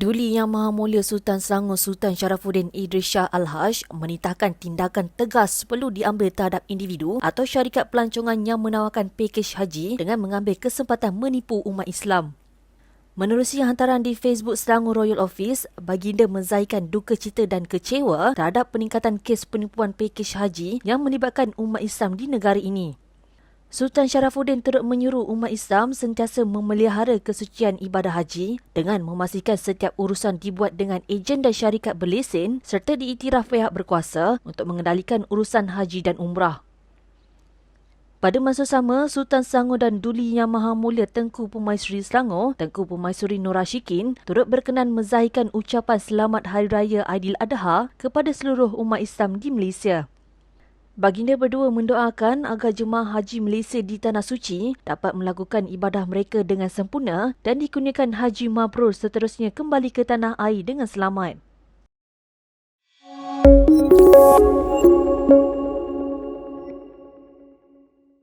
Duli Yang Maha Mulia Sultan Selangor Sultan Sharafuddin Idris Shah Al-Haj menitahkan tindakan tegas perlu diambil terhadap individu atau syarikat pelancongan yang menawarkan pakej haji dengan mengambil kesempatan menipu umat Islam. Menerusi hantaran di Facebook Selangor Royal Office, baginda menzahirkan duka cita dan kecewa terhadap peningkatan kes penipuan pakej haji yang melibatkan umat Islam di negara ini. Sultan Sharafuddin turut menyuruh umat Islam sentiasa memelihara kesucian ibadah haji dengan memastikan setiap urusan dibuat dengan ejen dan syarikat berlesen serta diiktiraf pihak berkuasa untuk mengendalikan urusan haji dan umrah. Pada masa sama, Sultan Selangor dan Duli Yang Maha Mulia Tengku Pemaisuri Selangor, Tengku Pemaisuri Nur Rashikin turut berkenan menzahirkan ucapan selamat Hari Raya Aidiladha kepada seluruh umat Islam di Malaysia. Baginda berdua mendoakan agar jemaah haji Malaysia di Tanah Suci dapat melakukan ibadah mereka dengan sempurna dan dikurniakan haji mabrur seterusnya kembali ke tanah air dengan selamat.